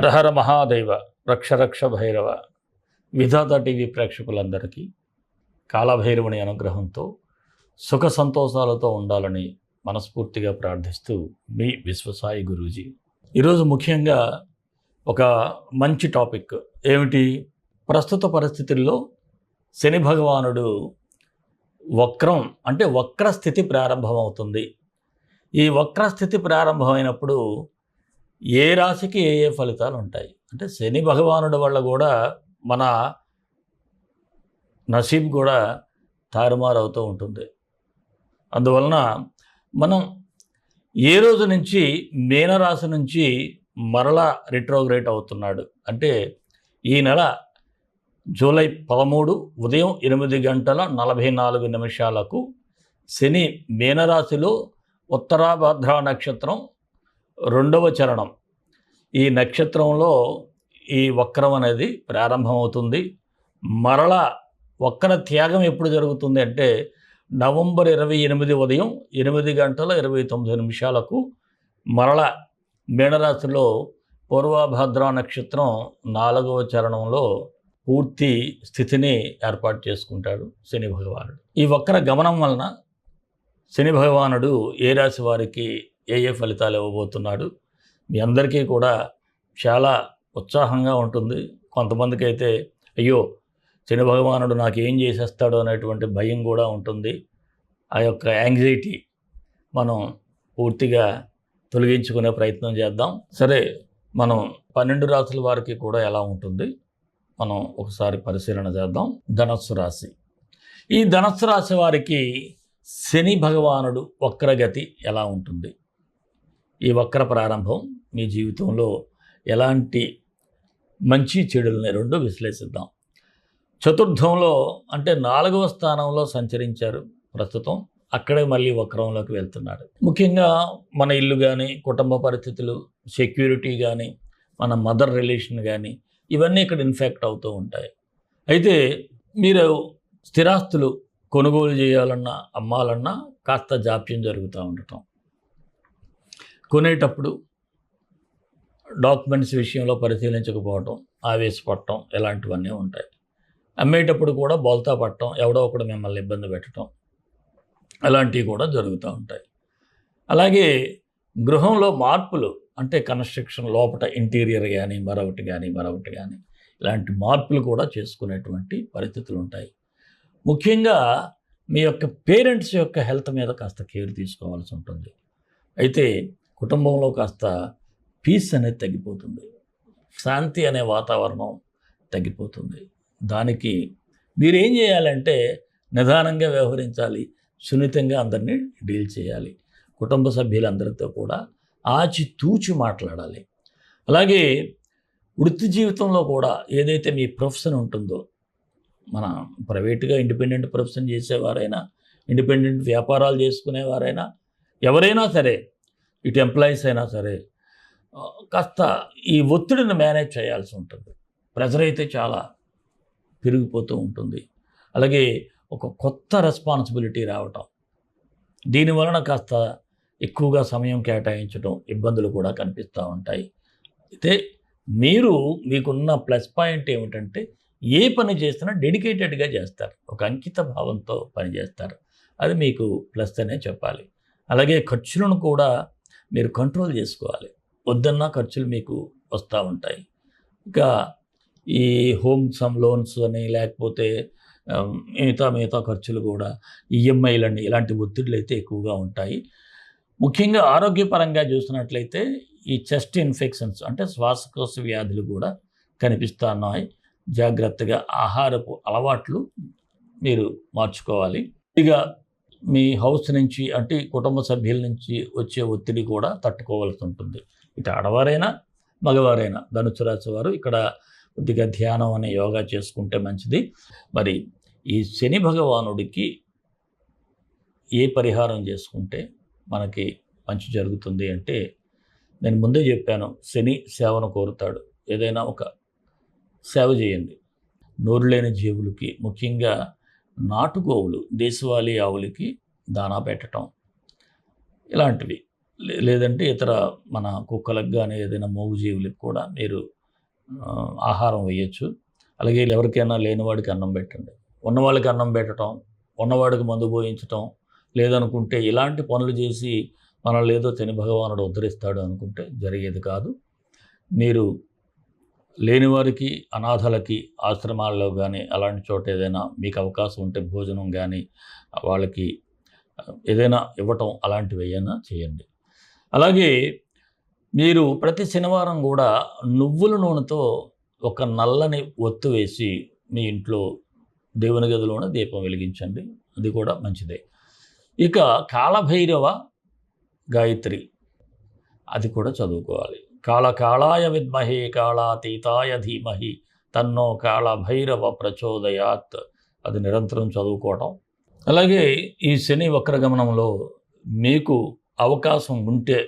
హరహర మహాదేవ రక్షరక్ష భైరవ. విధాత TV ప్రేక్షకులందరికీ కాలభైరవుని అనుగ్రహంతో సుఖ సంతోషాలతో ఉండాలని మనస్ఫూర్తిగా ప్రార్థిస్తూ మీ విశ్వసాయి గురూజీ. ఈరోజు ముఖ్యంగా ఒక మంచి టాపిక్ ఏమిటి? ప్రస్తుత పరిస్థితుల్లో శని భగవానుడు వక్రం అంటే వక్రస్థితి ప్రారంభమవుతుంది. ఈ వక్రస్థితి ప్రారంభమైనప్పుడు ఏ రాశికి ఏ ఏ ఫలితాలు ఉంటాయి? అంటే శని భగవానుడి వల్ల కూడా మన నసీబ్ కూడా తారుమారు అవుతూ ఉంటుంది. అందువలన మనం ఏ రోజు నుంచి మీనరాశి నుంచి మరలా రిట్రోగ్రేట్ అవుతున్నాడు? అంటే ఈ నెల జూలై పదమూడు ఉదయం ఎనిమిది గంటల నలభై నాలుగు నిమిషాలకు శని మీనరాశిలో ఉత్తరాభద్ర నక్షత్రం రెండవ చరణం. ఈ నక్షత్రంలో ఈ వక్రం అనేది ప్రారంభమవుతుంది. మరల వక్ర త్యాగం ఎప్పుడు జరుగుతుంది అంటే నవంబర్ ఇరవై ఎనిమిది ఉదయం ఎనిమిది గంటల ఇరవై తొమ్మిది నిమిషాలకు మరల మీనరాశిలో పూర్వభద్ర నక్షత్రం నాలుగవ చరణంలో పూర్తి స్థితిని ఏర్పాటు చేసుకుంటాడు శని భగవానుడు. ఈ వక్ర గమనం వలన శని భగవానుడు ఏ రాశి వారికి ఏ ఏ ఫలితాలు ఇవ్వబోతున్నాడు? మీ అందరికీ కూడా చాలా ఉత్సాహంగా ఉంటుంది. కొంతమందికి అయితే అయ్యో శని భగవానుడు నాకు ఏం చేసేస్తాడు అనేటువంటి భయం కూడా ఉంటుంది. ఆ యొక్క యాంగ్జైటీ మనం పూర్తిగా తొలగించుకునే ప్రయత్నం చేద్దాం. సరే మనం పన్నెండు రాసుల వారికి కూడా ఎలా ఉంటుంది? మనం ఒకసారి పరిశీలన చేద్దాం. ధనస్సు రాశి. ఈ ధనస్సు రాశి వారికి శని భగవానుడు వక్రగతి ఎలా ఉంటుంది? ఈ వక్ర ప్రారంభం మీ జీవితంలో ఎలాంటి మంచి చెడులని రెండు విశ్లేషిద్దాం. చతుర్థంలో అంటే నాలుగవ స్థానంలో సంచరించారు ప్రస్తుతం. అక్కడే మళ్ళీ వక్రంలోకి వెళ్తున్నాడు ముఖ్యంగా మన ఇల్లు కానీ కుటుంబ పరిస్థితులు సెక్యూరిటీ కానీ మన మదర్ రిలేషన్ కానీ ఇవన్నీ ఇక్కడ ఇన్ఫెక్ట్ అవుతూ ఉంటాయి. అయితే మీరు స్థిరాస్తులు కొనుగోలు చేయాలన్నా అమ్మాలన్నా కాస్త జాప్యం జరుగుతూ ఉండటం. కొనేటప్పుడు డాక్యుమెంట్స్ విషయంలో పరిశీలించకపోవటం ఆవేశపడటం ఇలాంటివన్నీ ఉంటాయి. అమ్మేటప్పుడు కూడా బోల్తా పట్టడం ఎవడో ఒకడు మిమ్మల్ని ఇబ్బంది పెట్టడం అలాంటివి కూడా జరుగుతూ ఉంటాయి. అలాగే గృహంలో మార్పులు అంటే కన్స్ట్రక్షన్ లోపల ఇంటీరియర్ కానీ మరొకటి కానీ మరొకటి కానీ ఇలాంటి మార్పులు కూడా చేసుకునేటువంటి పరిస్థితులు ఉంటాయి. ముఖ్యంగా మీ యొక్క పేరెంట్స్ యొక్క హెల్త్ మీద కాస్త కేర్ తీసుకోవాల్సి ఉంటుంది. అయితే కుటుంబంలో కాస్త పీస్ అనేది తగ్గిపోతుంది. శాంతి అనే వాతావరణం తగ్గిపోతుంది. దానికి మీరు ఏం చేయాలంటే నిదానంగా వ్యవహరించాలి. సున్నితంగా అందరినీ డీల్ చేయాలి. కుటుంబ సభ్యులందరితో కూడా ఆచి తూచి మాట్లాడాలి. అలాగే వృత్తి జీవితంలో కూడా ఏదైతే మీ ప్రొఫెషన్ ఉంటుందో మన ప్రైవేట్గా ఇండిపెండెంట్ ప్రొఫెషన్ చేసేవారైనా ఇండిపెండెంట్ వ్యాపారాలు చేసుకునేవారైనా ఎవరైనా సరే ఇటు ఎంప్లాయీస్ అయినా సరే కాస్త ఈ ఒత్తిడిని మేనేజ్ చేయాల్సి ఉంటుంది. ప్రెజర్ అయితే చాలా పెరిగిపోతూ ఉంటుంది. అలాగే ఒక కొత్త రెస్పాన్సిబిలిటీ రావటం దీని వలన కాస్త ఎక్కువగా సమయం కేటాయించడం ఇబ్బందులు కూడా కనిపిస్తూ ఉంటాయి. అయితే మీరు మీకున్న ప్లస్ పాయింట్ ఏమిటంటే ఏ పని చేసినా డెడికేటెడ్గా చేస్తారు. ఒక అంకిత భావంతో పని చేస్తారు అది మీకు ప్లస్ అనే చెప్పాలి. అలాగే ఖర్చులను కూడా మీరు కంట్రోల్ చేసుకోవాలి. వద్దన్నా ఖర్చులు మీకు వస్తూ ఉంటాయి. ఇంకా ఈ హోమ్ సమ్ లోన్స్ అని లేకపోతే మిగతా మిగతా ఖర్చులు కూడా ఈఎంఐలని ఇలాంటి ఒత్తిడులు అయితే ఎక్కువగా ఉంటాయి. ముఖ్యంగా ఆరోగ్యపరంగా చూసినట్లయితే ఈ చెస్ట్ ఇన్ఫెక్షన్స్ అంటే శ్వాసకోశ వ్యాధులు కూడా కనిపిస్తున్నాయి. జాగ్రత్తగా ఆహారపు అలవాట్లు మీరు మార్చుకోవాలి. ఇక మీ హౌస్ నుంచి అంటే కుటుంబ సభ్యుల నుంచి వచ్చే ఒత్తిడి కూడా తట్టుకోవాల్సి ఉంటుంది. ఇటు ఆడవారైనా మగవారైనా ధనుసు రాశి వారు ఇక్కడ కొద్దిగా ధ్యానం అనే యోగా చేసుకుంటే మంచిది. మరి ఈ శని భగవానుడికి ఏ పరిహారం చేసుకుంటే మనకి మంచి జరుగుతుంది అంటే నేను ముందే చెప్పాను శని సేవను కోరుతాడు. ఏదైనా ఒక సేవ చేయండి. నోరు లేని జీవులకి ముఖ్యంగా నాటుగోవులు దేశవాళీ ఆవులకి దానా పెట్టడం ఇలాంటివి. లే- లేదంటే ఇతర మన కుక్కలకు కానీ ఏదైనా మూగుజీవులకు కూడా మీరు ఆహారం వేయచ్చు. అలాగే ఎవరికైనా లేనివాడికి అన్నం పెట్టండి. ఉన్నవాళ్ళకి అన్నం పెట్టడం ఉన్నవాడికి మందు పోయించటం లేదనుకుంటే ఇలాంటి పనులు చేసి మనల్ని ఏదో తిని భగవానుడు ఉద్ధరిస్తాడు అనుకుంటే జరిగేది కాదు. మీరు లేనివారికి అనాథలకి ఆశ్రమాల్లో కానీ అలాంటి చోట ఏదైనా మీకు అవకాశం ఉంటే భోజనం కానీ వాళ్ళకి ఏదైనా ఇవ్వటం అలాంటివి ఏదైనా చేయండి. అలాగే మీరు ప్రతి శనివారం కూడా నువ్వుల నూనెతో ఒక నల్లని ఒత్తు వేసి మీ ఇంట్లో దేవుని గదిలోనే దీపం వెలిగించండి. అది కూడా మంచిదే. ఇక కాలభైరవ గాయత్రి. అది కూడా చదువుకోవాలి. కాళకాళాయ విద్మహే కాళాతీతాయ ధీమహి తన్నో కాళ భైరవ ప్రచోదయాత్. అది నిరంతరం చదువుకోవటం. అలాగే ఈ శని వక్రగమనంలో మీకు అవకాశం ఉంటే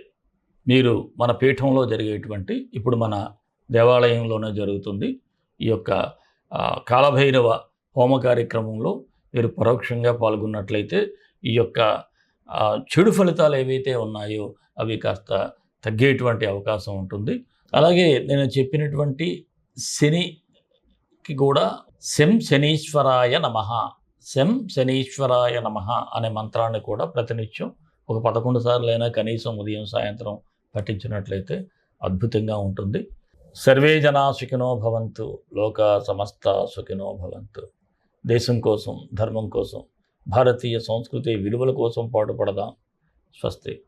మీరు మన పీఠంలో జరిగేటువంటి ఇప్పుడు మన దేవాలయంలోనే జరుగుతుంది ఈ యొక్క కాలభైరవ హోమ కార్యక్రమంలో మీరు పరోక్షంగా పాల్గొన్నట్లయితే ఈ యొక్క చెడు ఫలితాలు ఏవైతే ఉన్నాయో అవి కాస్త తగ్గేటువంటి అవకాశం ఉంటుంది. అలాగే నేను చెప్పినటువంటి శనికి కూడా శం శనీశ్వరాయ నమ. శం శనీశ్వరాయ నమ అనే మంత్రాన్ని కూడా ప్రతినిత్యం ఒక పదకొండు సార్లు అయినా కనీసం ఉదయం సాయంత్రం పఠించినట్లయితే అద్భుతంగా ఉంటుంది. సర్వే జనా సుఖినో భవంతు లోక సమస్త సుఖినో భవంతు. దేశం కోసం ధర్మం కోసం భారతీయ సంస్కృతి విలువల కోసం పాటుపడదాం. స్వస్తి.